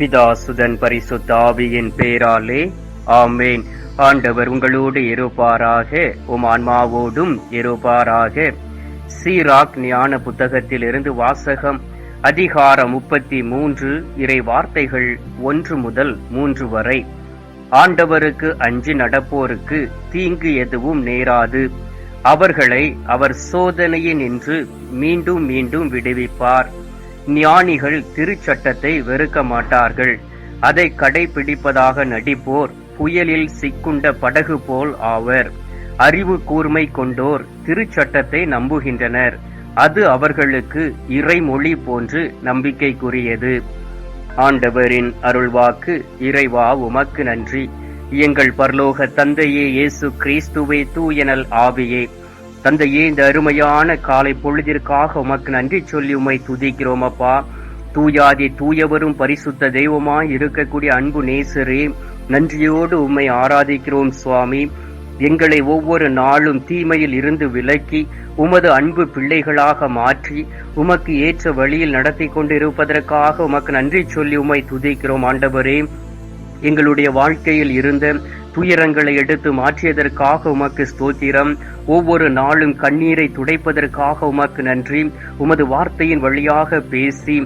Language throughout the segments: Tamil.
பிதாசுதன் பரிசுத்த ஆவியின் பேராலே ஆமேன். ஆண்டவர் உங்களோடு இருப்பாராக உம் ஆன்மாவோடும் இருப்பாராக. சீராக் ஞான புத்தகத்திலிருந்து வாசகம் அதிகாரம் முப்பத்தி மூன்று இறை வார்த்தைகள் ஒன்று முதல் மூன்று வரை. ஆண்டவருக்கு அஞ்சு நடப்போருக்கு தீங்கு எதுவும் நேராது. அவர்களை அவர் சோதனையினின்று மீண்டும் மீண்டும் விடுவிப்பார். ஞானிகள் திருச்சட்டத்தை வெறுக்க மாட்டார்கள். அதை கடைபிடிப்பதாக நடிப்போர் புயலில் சிக்குண்ட படகு போல் ஆவர். அறிவு கூர்மை கொண்டோர் திருச்சட்டத்தை நம்புகின்றனர். அது அவர்களுக்கு இறைமொழி போன்று நம்பிக்கைக்குரியது. ஆண்டவரின் அருள்வாக்கு இறைவா உமக்கு நன்றி. எங்கள் பரலோக தந்தையே இயேசு கிறிஸ்துவே தூயனல் ஆவியே. தந்தையே இந்த அருமையான காலை பொழுதிற்காக உமக்கு நன்றி சொல்லி உமை துதிக்கிறோம் அப்பா. தூயாதி தூயவரும் பரிசுத்த தெய்வமாய் இருக்கக்கூடிய அன்பு நேசரே நன்றியோடு உம்மை ஆராதிக்கிறோம் சுவாமி. எங்களை ஒவ்வொரு நாளும் தீமையில் இருந்து விலக்கி உமது அன்பு பிள்ளைகளாக மாற்றி உமக்கு ஏற்ற வழியில் நடத்தி கொண்டிருப்பதற்காக உமக்கு நன்றி சொல்லி உம்மை துதிக்கிறோம் ஆண்டவரே. எங்களுடைய வாழ்க்கையில் இருந்த துயரங்களை எடுத்து மாற்றியதற்காக உமக்கு ஸ்தோத்திரம். ஒவ்வொரு நாளும் கண்ணீரை துடைப்பதற்காக உமக்கு நன்றி. உமது வார்த்தையின் வழியாக பேசி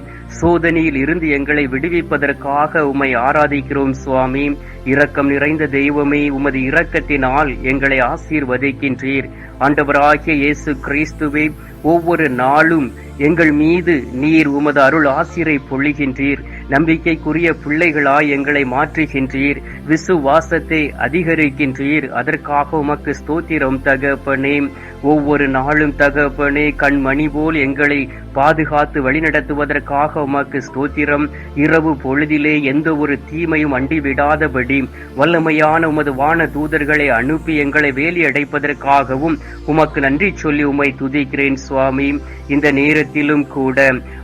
சோதனையில் இருந்து எங்களை விடுவிப்பதற்காக உம்மை ஆராதிக்கிறோம் சுவாமி. இரக்கம் நிறைந்த தெய்வமே உமது இரக்கத்தினால் எங்களை ஆசீர்வதிக்கின்றீர். ஆண்டவராகிய இயேசு கிறிஸ்துவே ஒவ்வொரு நாளும் எங்கள் மீது நீர் உமது அருள் ஆசிரை பொழிகின்றீர். நம்பிக்கைக்குரிய பிள்ளைகளாய் எங்களை மாற்றுகின்றீர். விசுவாசத்தை அதிகரிக்கின்றீர். அதற்காக உமக்கு ஸ்தோத்திரம் தகப்பனே. ஒவ்வொரு நாளும் தகப்பனே கண்மணி போல் எங்களை பாதுகாத்து வழிநடத்துவதற்காக உமக்கு ஸ்தோத்திரம். இரவு பொழுதிலே எந்த ஒரு தீமையும் அண்டி விடாதபடி வல்லமையான உமது வான தூதர்களை அனுப்பி எங்களை வேலி அடைப்பதற்காகவும் உமக்கு நன்றி சொல்லி உமை துதிக்கிறேன் சுவாமி. இந்த நேரத்திலும் கூட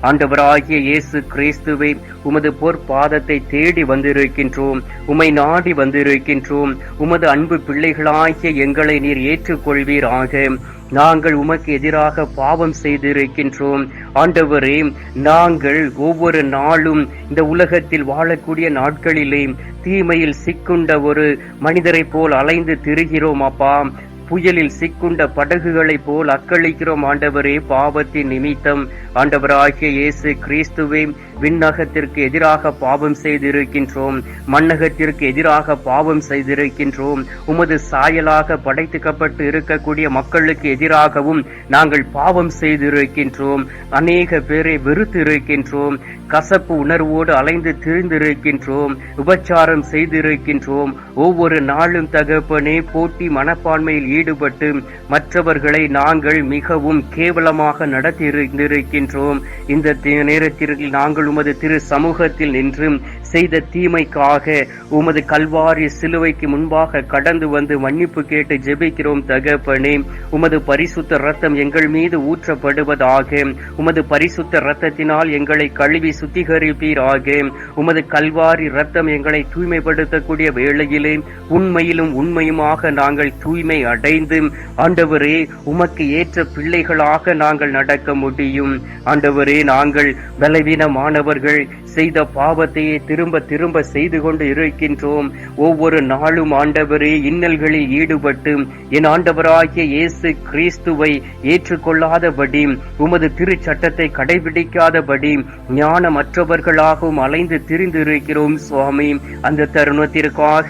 ஆண்டவராகிய இயேசு கிறிஸ்துவை உமது பொற்பாதத்தை தேடி வந்திருக்கின்றோம் உமை நாடி வந்திருக்கின்றோம் உமது அன்பு பிள்ளைகளாகிய எங்களை நீர் ஏற்றுக்கொள்வீராக. நாங்கள் உமக்கு எதிராக பாவம் செய்திருக்கின்றோம். ஆண்டவரே நாங்கள் ஒவ்வொரு நாளும் இந்த உலகத்தில் வாழக்கூடிய நாட்களிலே தீமையில் சிக்குண்ட ஒரு மனிதரைப் போல் அலைந்து திரிகிறோம் அப்பா. புயலில் சிக்குண்ட படகுகளைப் போல் அக்களிக்கிறோம் ஆண்டவரே பாவத்தின் நிமித்தம். ஆண்டவராகிய இயேசு கிறிஸ்துவே விண்ணகத்திற்கு எதிராக பாவம் செய்திருக்கின்றோம். மண்ணகத்திற்கு எதிராக பாவம் செய்திருக்கின்றோம். உமது சாயலாக படைத்துக்கப்பட்டு இருக்கக்கூடிய மக்களுக்கு எதிராகவும் நாங்கள் பாவம் செய்திருக்கின்றோம். அநேக பேரை வெறுத்து இருக்கின்றோம் கசப்பு உணர்வோடு அலைந்து திரிந்திருக்கின்றோம். உபச்சாரம் செய்திருக்கின்றோம். ஒவ்வொரு நாளும் தகப்பனே போட்டி மனப்பான்மையில் ஈடுபட்டு மற்றவர்களை நாங்கள் மிகவும் கேவலமாக நடத்தியிருக்கின்றோம் இந்த நேரத்தில் நாங்கள் உமது திரு சமூகத்தில் நின்று செய்த தீமைக்காக உமது கல்வாரி சிலுவைக்கு முன்பாக கடந்து வந்து மன்னிப்பு கேட்டு ஜெபிக்கிறோம் தகப்பனே. உமது பரிசுத்த ரத்தம் எங்கள் மீது ஊற்றப்படுவதாக. உமது பரிசுத்த ரத்தத்தினால் எங்களை கழுவி சுத்திகரிப்பீராக. உமது கல்வாரி ரத்தம் எங்களை தூய்மைப்படுத்தக்கூடிய வேளையிலே உண்மையிலும் உண்மையுமாக நாங்கள் தூய்மை அடைந்து ஆண்டவரே உமக்கு ஏற்ற பிள்ளைகளாக நாங்கள் நடக்க முடியும். ஆண்டவரே நாங்கள் பலவீனமானவர்கள் செய்த பாவத்தையே திரும்ப திரும்ப செய்து கொண்டு இருக்கின்றோம். ஒவ்வொரு நாளும் ஆண்டவரே இன்னல்களில் ஈடுபட்டு என் ஆண்டவராகிய இயேசு கிறிஸ்துவை ஏற்றுக்கொள்ளாதபடி உமது திருச்சட்டத்தை கடைபிடிக்காதபடி ஞானமற்றவர்களாகவும் அலைந்து திரிந்திருக்கிறோம் சுவாமி. அந்த தருணத்திற்காக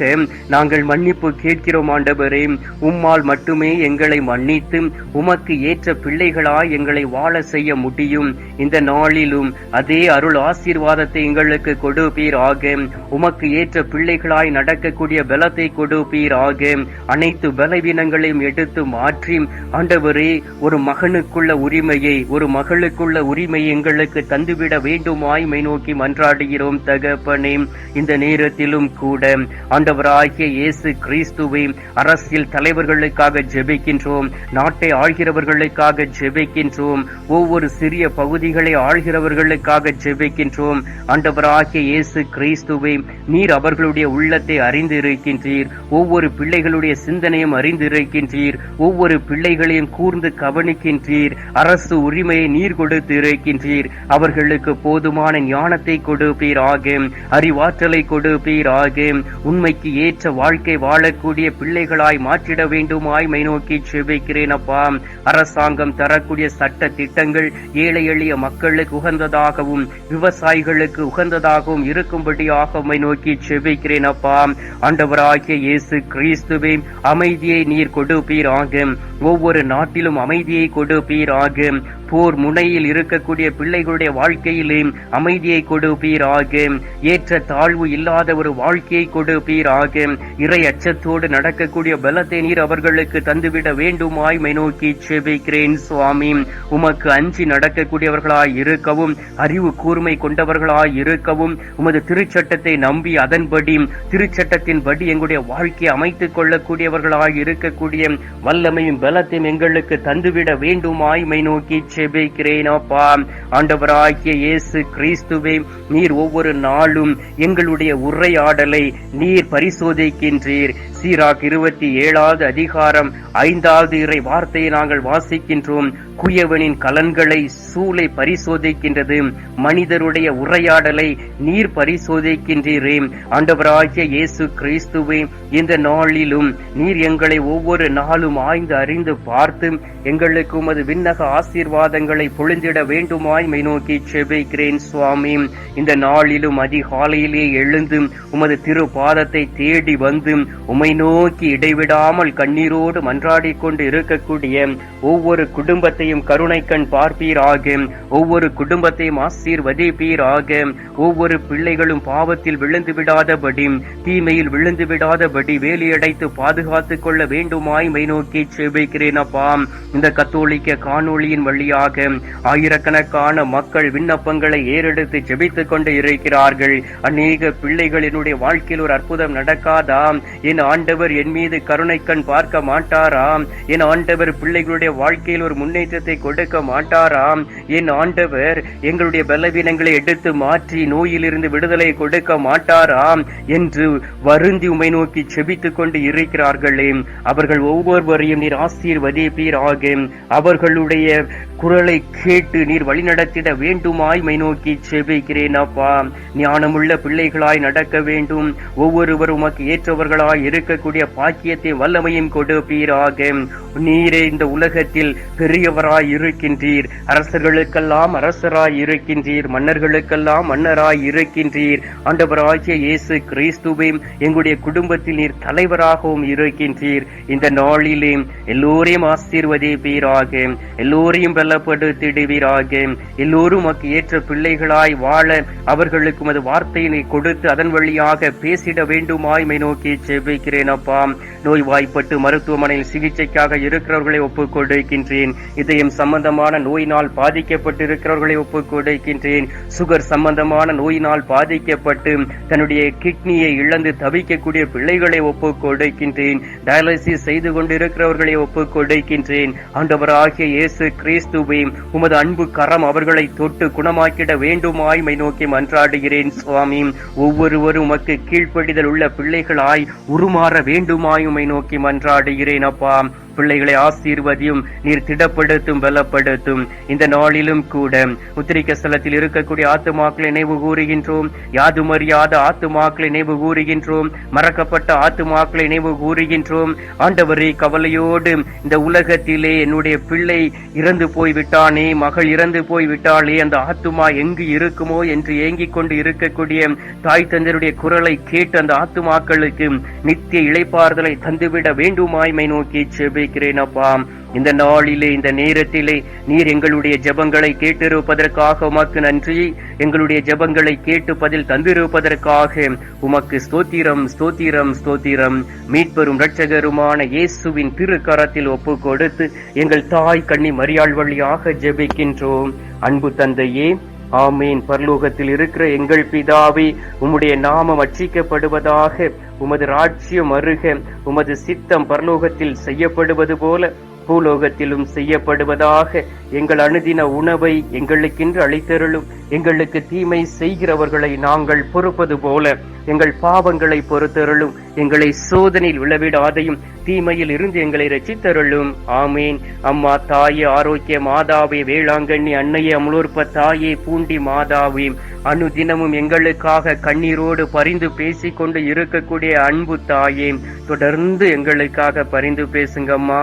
நாங்கள் மன்னிப்பு கேட்கிறோம் ஆண்டவரே. உம்மால் மட்டுமே எங்களை மன்னித்து உமக்கு ஏற்ற பிள்ளைகளாய் எங்களை வாழ செய்ய முடியும். இந்த நாளிலும் அதே அருள் ஞானத்தை எங்களுக்கு கொடுப்பீராக. உமக்கு ஏற்ற பிள்ளைகளாய் நடக்கக்கூடிய பலத்தை கொடுப்பீராக. அனைத்து பலவீனங்களையும் எடுத்து மாற்றி ஆண்டவரே ஒரு மகனுக்குள்ள உரிமையை ஒரு மகளுக்குள்ள உரிமை எங்களுக்கு தந்துவிட வேண்டுமாய் மை நோக்கி மன்றாடுகிறோம் தகப்பனே. இந்த நேரத்திலும் கூட ஆண்டவராகிய இயேசு கிறிஸ்துவை அரசியல் தலைவர்களுக்காக ஜெபிக்கின்றோம் நாட்டை ஆள்கிறவர்களுக்காக ஜெபிக்கின்றோம் ஒவ்வொரு சிறிய பகுதிகளை ஆள்கிறவர்களுக்காக ஜெபிக்கின்றோம். ஆண்டவராகிய இயேசு கிறிஸ்துவே நீர் அவர்களுடைய உள்ளத்தை அறிந்திருக்கின்றீர். ஒவ்வொரு பிள்ளைகளுடைய சிந்தனையும் அறிந்திருக்கின்றீர். ஒவ்வொரு பிள்ளைகளையும் கூர்ந்து கவனிக்கின்றீர். அரசு உரிமையை நீர் கொடுத்து இருக்கின்றீர் அவர்களுக்கு போதுமான ஞானத்தை கொடுப்பீராக. அறிவாற்றலை ஆகும் உண்மைக்கு ஏற்ற வாழ்க்கை வாழக்கூடிய பிள்ளைகளாய் மாற்றிட வேண்டுமாய் மை நோக்கி செபிக்கிறேன் அப்பா. அரசாங்கம் தரக்கூடிய சட்ட திட்டங்கள் ஏழை எளிய மக்களுக்கு உகந்ததாகவும் விவசாயிகளுக்கு உகந்ததாகவும் இருக்கும்படியாக உம்மை நோக்கி செபிக்கிறேன் அப்பா. ஆண்டவராகிய இயேசு கிறிஸ்துவே அமைதியை நீர் கொடுப்பீராகும் ஒவ்வொரு நாட்டிலும் அமைதியை கொடுப்பீராக போர் முனையில் இருக்கக்கூடிய பிள்ளைகளுடைய வாழ்க்கையிலே அமைதியை கொடுப்பீராக ஏற்ற தாழ்வு இல்லாத ஒரு வாழ்க்கையை கொடுப்பீராக இறை அச்சத்தோடு நடக்கக்கூடிய பலத்தை நீர் அவர்களுக்கு தந்துவிட வேண்டுமாய் மை நோக்கி செபிக்கிறேன் சுவாமி. உமக்கு அஞ்சி நடக்கக்கூடியவர்களாய் இருக்கவும் அறிவு கூர்மை கொண்டவர்களாய் இருக்கவும் உமது திருச்சட்டத்தை நம்பி அதன்படி திருச்சட்டத்தின்படி எங்களுடைய வாழ்க்கையை அமைத்துக் கொள்ளக்கூடியவர்களாய் இருக்கக்கூடிய வல்லமையும் பலத்தையும் எங்களுக்கு தந்துவிட வேண்டும் மை நோக்கி செபிக்கிறேன் அப்பா. ஆண்டவராகிய இயேசு கிறிஸ்துவே நீர் ஒவ்வொரு நாளும் எங்களுடைய உரையாடலை நீர் பரிசோதிக்கின்றீர். சீராக் இருபத்தி ஏழாவது அதிகாரம் ஐந்தாவது இறை வார்த்தையை நாங்கள் வாசிக்கின்றோம். குயவனின் கலன்களை சூளை பரிசோதிக்கின்றது. மனிதருடைய உரையாடலை நீர் பரிசோதிக்கின்றீரே. ஆண்டவராகிய இயேசு கிறிஸ்துவே இந்த நாளிலும் நீர் எங்களை ஒவ்வொரு நாளும் ஆய்ந்து அறிந்து பார்த்து எங்களுக்கு உமது விண்ணக ஆசீர்வாதங்களை பொழிந்திட வேண்டுமாய் மை நோக்கி செபிக்கிறேன் சுவாமி. இந்த நாளிலும் அதிகாலையிலே எழுந்து உமது திரு பாதத்தை தேடி வந்து உமை நோக்கி இடைவிடாமல் கண்ணீரோடு மன்றாடி கொண்டு இருக்கக்கூடிய ஒவ்வொரு குடும்பத்தை குடும்பத்தையும் கருணை கண் பார்ப்பீராக. ஒவ்வொரு குடும்பத்தையும் ஆசீர்வதிப்பீராக. ஒவ்வொரு பிள்ளைகளும் பாவத்தில் விழுந்து விடாதபடி தீமையில் விழுந்து விடாதபடி வேலியடைத்து பாதுகாத்துக் கொள்ள வேண்டுமாய் மை நோக்கி செபிக்கிறேன் அப்பா. இந்த கத்தோலிக்க காணொளியின் வழியாக ஆயிரக்கணக்கான மக்கள் விண்ணப்பங்களை ஏறெடுத்து ஜெபித்துக் கொண்டு இருக்கிறார்கள். அநேக பிள்ளைகளினுடைய வாழ்க்கையில் ஒரு அற்புதம் நடக்காதா? என் ஆண்டவர் என் மீது கருணை கண் பார்க்க மாட்டாராம் என் ஆண்டவர் பிள்ளைகளுடைய வாழ்க்கையில் ஒரு முன்னேற்ற முன்னேற்றத்தை கொடுக்க மாட்டாராம். என் ஆண்டவர் எங்களுடைய பலவீனங்களை எடுத்து மாற்றி நோயிலிருந்து விடுதலை கொடுக்க மாட்டாராம் என்று வருந்தி உமை நோக்கி செபித்துக் கொண்டு இருக்கிறார்களே. அவர்கள் ஒவ்வொருவரையும் நீர் ஆசீர்வதிப்பீராக. அவர்களுடைய குரலை கேட்டு நீர் வழிநடத்திட வேண்டுமாய் மை நோக்கி செபிக்கிறேன் அப்பா. ஞானமுள்ள பிள்ளைகளாய் நடக்க வேண்டும். ஒவ்வொருவரும் உமக்கு ஏற்றவர்களாய் இருக்கக்கூடிய பாக்கியத்தை வல்லமையும் கொடுப்பீராக. நீரே இந்த உலகத்தில் பெரியவராய் இருக்கின்றீர் அரசர்களுக்கெல்லாம் அரசராய் இருக்கின்றீர் மன்னர்களுக்கெல்லாம் மன்னராய் இருக்கின்றீர் ஆண்டவராகிய இயேசு கிறிஸ்துவே எங்களுடைய குடும்பத்தில் நீர் தலைவராகவும் இருக்கின்றீர். இந்த நாளிலே எல்லோரையும் ஆசீர்வதிப்பீராக எல்லோரையும் பலப்படுத்திடுவீராக. எல்லோரும் உமக்கு ஏற்ற பிள்ளைகளாய் வாழ அவர்களுக்கு உமது வார்த்தையினை கொடுத்து அதன் வழியாக பேசிட வேண்டுமாய் நோக்கி செபிக்கிறேன் அப்பா. நோய் வாய்ப்பட்டு மருத்துவமனையில் சிகிச்சைக்காக இருக்கிறவர்களை ஒப்புக் கொடுக்கின்றேன் இருதயம் சம்பந்தமான நோயினால் பாதிக்கப்பட்டிருக்கிறவர்களை ஒப்புக்கொடுக்கின்றேன் சுகர் சம்பந்தமான நோயினால் பாதிக்கப்பட்டு தன்னுடைய கிட்னியை இழந்து தவிக்கக்கூடிய பிள்ளைகளை ஒப்புக்கொடுக்கின்றேன் டயாலிசிஸ் செய்து கொண்டிருக்கிறவர்களை ஒப்புக்கொடுக்கின்றேன் ஆண்டவராகிய இயேசு கிறிஸ்துவை உமது அன்பு கரம் அவர்களை தொட்டு குணமாக்கிட வேண்டுமாய்மை நோக்கி மன்றாடுகிறேன் சுவாமி. ஒவ்வொருவரும் உமக்கு கீழ்ப்படிதல் உள்ள பிள்ளைகளாய் உருமாற வேண்டுமாயுமை நோக்கி மன்றாடுகிறேன் அப்பா. பிள்ளைகளை ஆசீர்வதியும் நீர் திடப்படுத்தும் பலப்படுத்தும். இந்த நாளிலும் கூட உத்திரிக்க ஸ்தலத்தில் இருக்கக்கூடிய ஆத்துமாக்களை நினைவு கூறுகின்றோம். யாதுமறியாத ஆத்துமாக்களை நினைவு கூறுகின்றோம். மறக்கப்பட்ட ஆத்துமாக்களை நினைவு கூறுகின்றோம். ஆண்டவரே கவலையோடு இந்த உலகத்திலே என்னுடைய பிள்ளை இறந்து போய் விட்டானே மகள் இறந்து போய்விட்டாளே அந்த ஆத்துமா எங்கு இருக்குமோ என்று ஏங்கிக் கொண்டு இருக்கக்கூடிய தாய் தந்தருடைய குரலை கேட்டு அந்த ஆத்துமாக்களுக்கு நித்திய இளைப்பாறுதலை தந்துவிட வேண்டுமாய்மை நோக்கி செபிக்கிறேன் அப்பா. இந்த நாளிலே இந்த நேரத்திலே நீர் எங்களுடைய ஜபங்களை கேட்டிருப்பதற்காக உமக்கு நன்றி. எங்களுடைய ஜபங்களை கேட்டு பதில் தந்திருப்பதற்காக உமக்கு ஸ்தோத்திரம் ஸ்தோத்திரம் ஸ்தோத்திரம். மீட்பெரும் இரட்சகருமான இயேசுவின் திருக்கரத்தில் ஒப்பு கொடுத்து எங்கள் தாய் கண்ணி மரியாள் வழியாக ஜெபிக்கின்றோம். அன்பு தந்தையே ஆமீன். பரலோகத்தில் இருக்கிற எங்கள் பிதாவே உம்முடைய நாமம் அச்சிக்கப்படுவதாக உமது ராஜ்யம் அருக உமது சித்தம் பரலோகத்தில் செய்யப்படுவது போல பூலோகத்திலும் செய்யப்படுவதாக எங்கள் அனுதின உணவை எங்களுக்கென்று அளித்தருளும். எங்களுக்கு தீமை செய்கிறவர்களை நாங்கள் பொறுப்பது போல எங்கள் பாவங்களை பொறுத்தருளும். எங்களை சோதனையில் விழவிடாதையும் தீமையில் இருந்து எங்களை ரசித்தருளும் ஆமேன். அம்மா தாயே ஆரோக்கிய மாதாவே வேளாங்கண்ணி அன்னையே அமுலூர்ப்ப தாயே பூண்டி மாதாவே அனுதினமும் எங்களுக்காக கண்ணீரோடு பரிந்து பேசிக்கொண்டு இருக்கக்கூடிய அன்பு தாயே தொடர்ந்து எங்களுக்காக பரிந்து பேசுங்கம்மா.